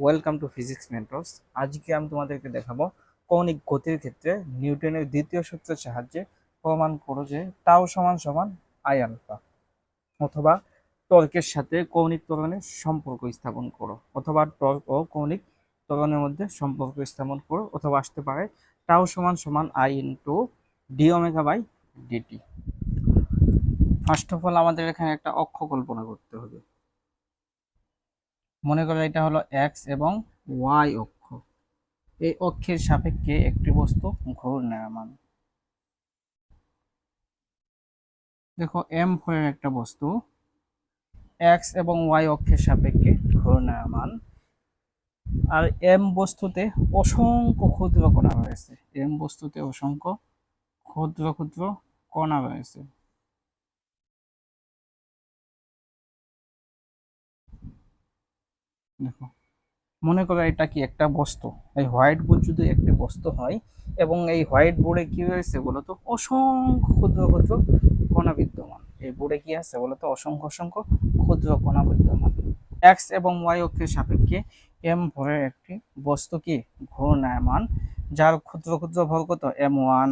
Welcome to physics mentors আজকে আমি তোমাদেরকে দেখাবো কৌণিক গতির ক্ষেত্রে নিউটনের দ্বিতীয় সূত্রের সাহায্যে প্রমাণ করো যে টাও সমান সমান আই আলফা অথবা টর্কের সাথে কৌণিক ত্বরণের সম্পর্ক স্থাপন করো অথবা টর্ক ও কৌণিক ত্বরণের মধ্যে সম্পর্ক স্থাপন করো অথবা আসতে পারে টাও সমান সমান I into D omega by D T first of all আমাদের এখানে একটা অক্ষ কল্পনা করতে মনে করো এটা হলো এক্স এবং ওয়াই অক্ষ। এই অক্ষের সাপেক্ষে একটি বস্তু ঘূর্ণায়মান। দেখো এম ফোরের একটা বস্তু। এক্স এবং ওয়াই অক্ষের সাপেক্ষে ঘূর্ণায়মান। আর এম বস্তুতে অসংখ্য ক্ষুদ্র কণা রয়েছে। এম বস্তুতে অসংখ্য ক্ষুদ্র ক্ষুদ্র কণা রয়েছে। দেখো। মনে করো এটা কি একটা বস্তু এই হোয়াইট বোর্ড যদি একটি বস্তু হয় এবং এই হোয়াইট বোর্ডে কি রয়েছে বলতো? অসংখ্য ক্ষুদ্র ক্ষুদ্র কণা বিদ্যমান। এই বোর্ডে কি আছে বলতো? অসংখ্য অসংখ্য ক্ষুদ্র কণা বিদ্যমান। এক্স এবং ওয়াই অক্ষের সাপেক্ষে এম ভরের একটি বস্তু কি? ঘূর্ণায়মান যার ক্ষুদ্র ক্ষুদ্র ভর কত? এম ওয়ান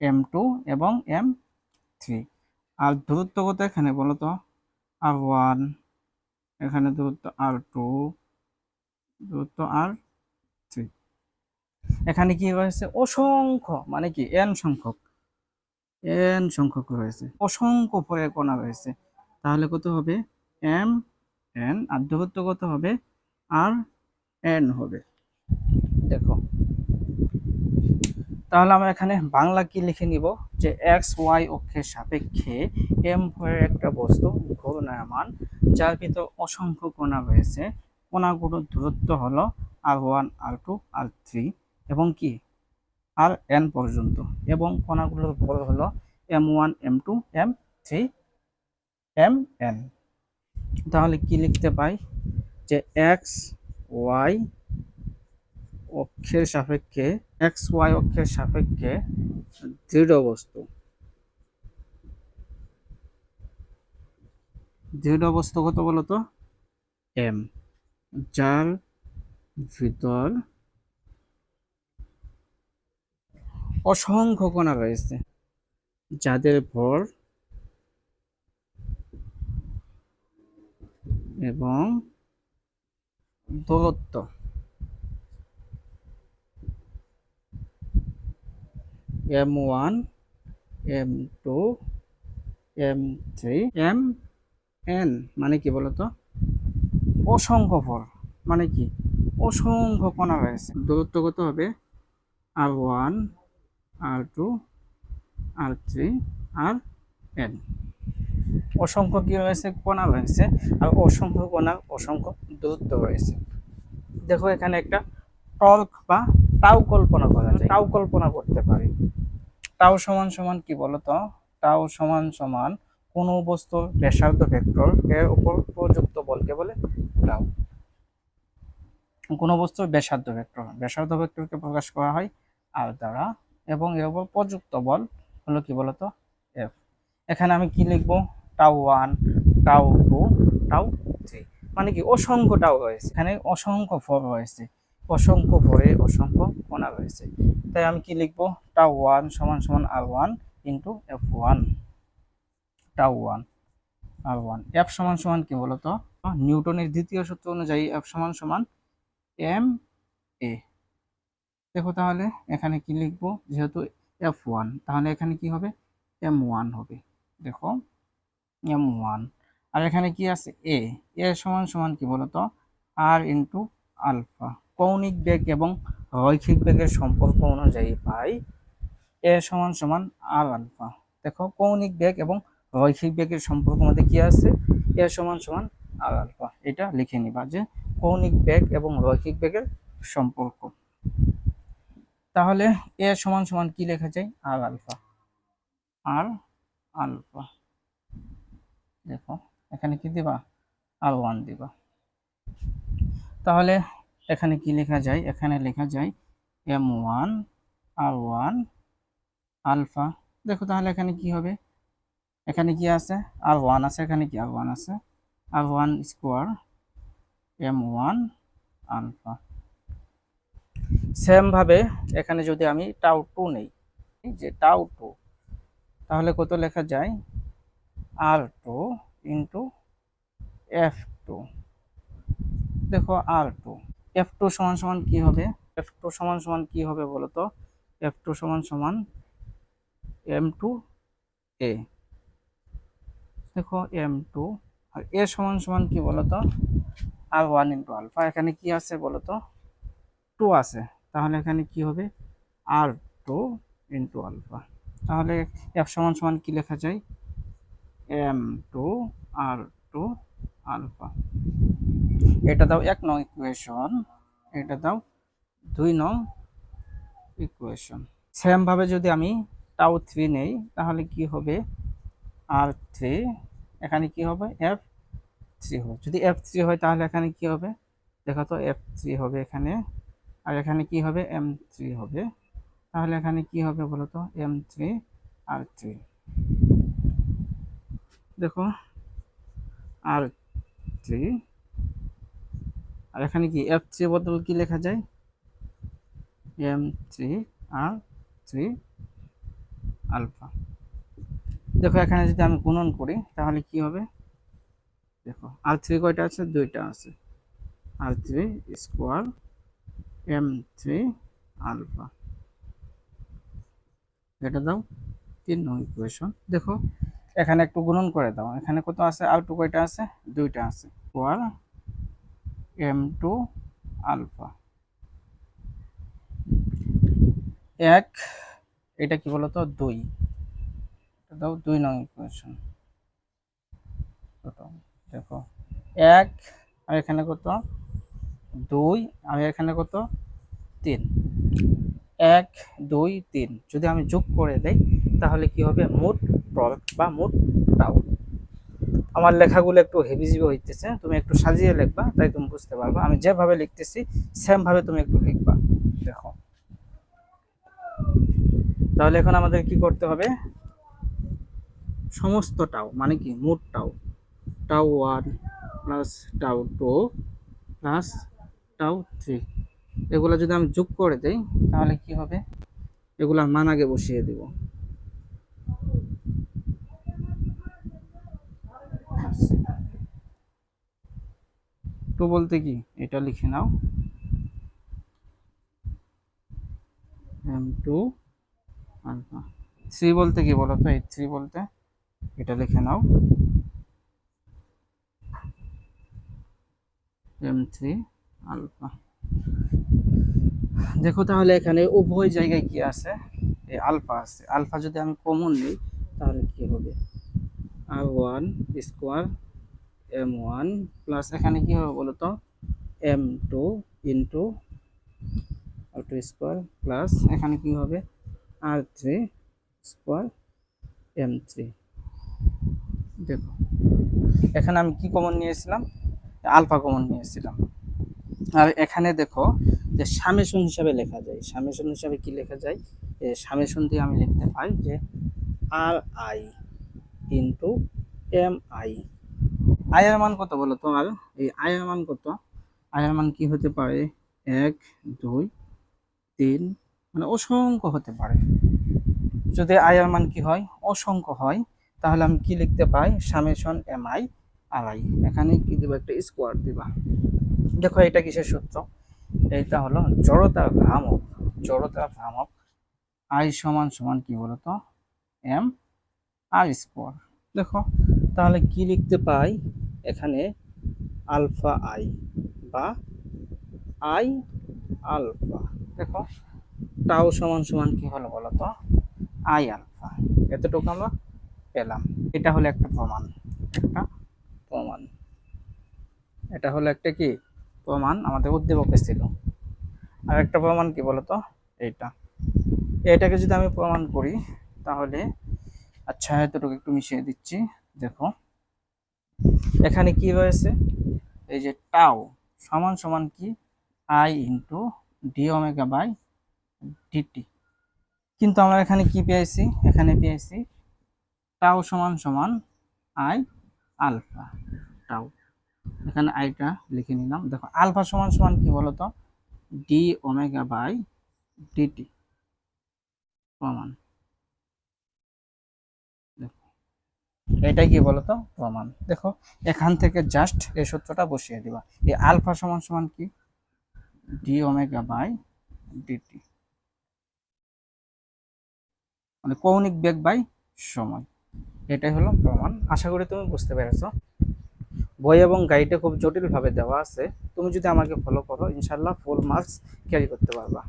এম টু এবং এম থ্রি আর দূরত্ব কত এখানে বলতো? আর ওয়ান এখানে দূরত্ব আর টু দূরত্ব আর থ্রি এখানে কি রয়েছে? অসংখ্য মানে কি? এন সংখ্যক। এন সংখ্যক রয়েছে। অসংখ্য পরে কণা রয়েছে। তাহলে কত হবে? এম এন আর দূরত্ব কত হবে? আর এন হবে। দেখো তাহলে আমরা এখানে বাংলা কি লিখে নিব? যে এক্স ওয়াই অক্ষের সাপেক্ষে এম ভরের একটা বস্তু ঘূর্ণায়মান, যার ভিতর অসংখ্য কণা রয়েছে। কণাগুলোর দূরত্ব হলো R one R two R three এবং কি? আর এন পর্যন্ত। এবং কণাগুলোর ভর হলো M one M two M three M N তাহলে কি লিখতে পাই? যে এক্স ওয়াই অক্ষের সাপেক্ষে, এক্স ওয়াই অক্ষের সাপেক্ষে দৃঢ় বস্তু। দৃঢ় বস্তু কত বলতো? এম। যার ভিতর অসংখ্য কণা রয়েছে, যাদের ভর এবং দূরত্ব। M one M two M three M N মানে কি বলতো? অসংখ্য ভর মানে কি? অসংখ্য কণা রয়েছে। দূরত্ব হবে? R one R two R three R N অসংখ্য কি রয়েছে? কণা রয়েছে। আর অসংখ্য কণার অসংখ্য দূরত্ব রয়েছে। দেখো এখানে একটা টর্ক বা টাও কল্পনা করা যায়। টাও কল্পনা করতে পারি। টাও সমান সমান কি বলতো? টাও সমান সমান কোনো বস্তুর ব্যাসার্ধ ভেক্টর এর উপর প্রযুক্ত বলকে বলে টাও কোনো বস্তুর ব্যাসার্ধ ভেক্টর ব্যাসার্ধ ভেক্টরকে প্রকাশ করা হয় আর দ্বারা এবং এর উপর প্রযুক্ত বল হলো কি বলতো? এফ এখানে আমি কি লিখব? টাও ওয়ান টাও টু টাও থ্রি। মানে কি অসংখ্য টাও রয়েছে। এখানে অসংখ্য ভর রয়েছে। অসংখ্য ভরে অসংখ্য কণা রয়েছে। তাই আমি কি লিখব? টাও ওয়ান সমান সমান R one into F one. Tau one R one. F সমান সমান কি বলতো? নিউটনের দ্বিতীয় সূত্র অনুযায়ী এফ সমান সমান এম এ। দেখো তাহলে এখানে কি লিখব? যেহেতু এফ ওয়ান, তাহলে এখানে কি হবে? এম ওয়ান হবে। দেখো, এম ওয়ান। আর এখানে কি আছে? এ। এ সমান সমান কি বলতো? R into alpha. কৌণিক বেগ এবং রৈখিক বেগের সম্পর্ক অনুযায়ী পাই এ সমান সমান আর আলফা। দেখো, কৌণিক বেগ এবং রৈখিক বেগের সম্পর্ক মধ্যে কি আছে? এ সমান সমান আর আলফা। এটা লিখে নিবা যে কৌণিক বেগ এবং রৈখিক বেগের সম্পর্ক। তাহলে এ সমান সমান কি লেখা যায়? R alpha. R alpha. দেখো, এখানে কি দিবা? আর ওয়ান দিবা। তাহলে এখানে কি লেখা যায়? এখানে লেখা যায় M one R one alpha দেখো তাহলে এখানে কি হবে? এখানে কি আছে? আর ওয়ান আছে, এখানে কি আর ওয়ান আছে? R one square M one alpha same ভাবে এখানে যদি আমি টাউ টু নেই যে টাউ টু তাহলে কত লেখা যায়? R two into F two দেখো আর টু এফ টু সমান সমান কি হবে? এফ টু সমান সমান কি হবে বলো তো এফ টু সমান সমান এম টু এ দেখো এম টু আর এ সমান সমান কি বলতো? আর ওয়ান ইন্টু আলফা এখানে কি আছে বলতো? টু আছে। তাহলে এখানে কি হবে? আর টু ইন্টু আলফা তাহলে এফ সমান সমান কি লেখা যায়? M two R two alpha এটা দাও এক নং ইকুয়েশন এটা দাও দুই নং ইকুয়েশন সেম ভাবে যদি আমি টাউ থ্রি নেই, তাহলে কি হবে? আর থ্রি এখানে কি হবে? এফ থ্রি হবে। যদি এফ থ্রি হয়, তাহলে এখানে কি হবে? দেখো তো এফ থ্রি হবে এখানে, আর এখানে কি হবে? এম থ্রি হবে। তাহলে এখানে কি হবে বলো তো? এম থ্রি আর থ্রি দেখো আর থ্রি আর এখানে কি এফ থ্রি বদল কি লেখা যায়? M three R three alpha দেখো, এখানে যদি আমি গুণন করি, তাহলে কি হবে? দেখো আর থ্রি কয়টা আছে? দুইটা আছে। R three square M three alpha এটা দাও, তিন নং ইকুয়েশন দেখো, এখানে একটু গুণন করে দাও। এখানে কত আছে? আর টু কয়টা আছে? দুইটা আছে। স্কোয়ার এম টু আলফা এক, এটা কি বলতো? দুই। দাও, দুই নং ইকুয়েশন দেখো। এক, আর এখানে কত? দুই, আর এখানে কত? তিন। এক, দুই, তিন। যদি আমি যোগ করে দেই, তাহলে কি হবে? মোট প্রোডাক্ট বা মোট টাউ আমার লেখাগুলো একটু হেভিজিবি হইতেছে, তুমি একটু সাজিয়ে লিখবা, তাই তুমি বুঝতে পারবা। আমি যেভাবে লিখতেছি সেম ভাবে তুমি একটু লিখবা, দেখো। তাহলে এখন আমাদের কি করতে হবে? সমস্ত টাও মানে কি? মোট tau tau one plus tau two plus tau three এগুলো যদি আমি যোগ করে দেই, তাহলে কি হবে? এগুলার মান আগে বসিয়ে দেব। টু বলতে কি? এটা লিখে নাও। M two alpha. থ্রি বলতে কি বলো তো? এই থ্রি বলতে? এটা লিখে নাও। M three alpha. দেখো তাহলে এখানে উভয় জায়গায় কি আছে? এই আলফা আছে। আলফা যদি আমি কমন নিই, তাহলে কি হবে? R one square M one plus এখানে কি হবে বলো তো M two into R two square plus এখানে কি হবে? R three square M three দেখো, এখানে আমি কি কমন নিয়েছিলাম? আলফা কমন নিয়েছিলাম। আর এখানে দেখো যে সামেশন হিসাবে লেখা যায়। সামেশন হিসাবে কি লেখা যায়? সামেশন দিয়ে আমি লিখতে পাই যে R I into M I আয়ের মান কত বলো তো আর? এই আয়ের মান কত? আয়ের মান কি হতে পারে? এক, দুই, তিন মানে অসংখ্য হতে পারে। যদি আয়ের মান কি হয়? অসংখ্য হয়, তাহলে আমি কি লিখতে পাই summation M I R I. এখানে কি দেবো? একটা স্কোয়ার দিবা। দেখো, এটা কিসের সূত্র? এটা হলো জড়তার ভ্রামক। জড়তার ভ্রামক আই সমান সমান কি বলতো এম আর স্কোয়ার দেখো, তাহলে কি লিখতে পাই? এখানে আলফা আই বা আই আলফা। দেখো, টাও সমান সমান কি হলো বলতো আই আলফা। এতটুকু আমরা পেলাম। এটা হলো একটা প্রমাণ। একটা প্রমাণ। এটা হলো একটা কি? প্রমাণ আমাদের উদ্দীপকে ছিল। আর একটা প্রমাণ কি বলতো এইটা। এটাকে যদি আমি প্রমাণ করি, তাহলে আচ্ছা এতটুকু একটু মিশিয়ে দিচ্ছি। দেখো। এখানে কি রয়েছে? এই যে টাও সমান সমান কি? I into D omega by D T কিন্তু আমরা এখানে কি পেয়েছি? এখানে পেয়েছি টাও সমান সমান আই আলফা টাও এখানে আইটা লিখে নিলাম। দেখো আলফা সমান সমান কি বলতো? ডি ওমেগা বাই ডিটি প্রমাণ এটাই কি বলতো? প্রমাণ। দেখো, এখান থেকে জাস্ট এই সূত্রটা বসিয়ে দিবা। এই আলফা সমান সমান কি? ডি ওমেগা বাই ডিটি মানে কৌণিক বেগ বাই সময়। এটাই হলো প্রমাণ। আশা করি তুমি বুঝতে পেরেছ। বই এবং গাইডে খুব জটিলভাবে দেওয়া আছে। তুমি যদি আমাকে ফলো করো ইনশাল্লাহ ফুল মার্কস ক্যারি করতে পারবা।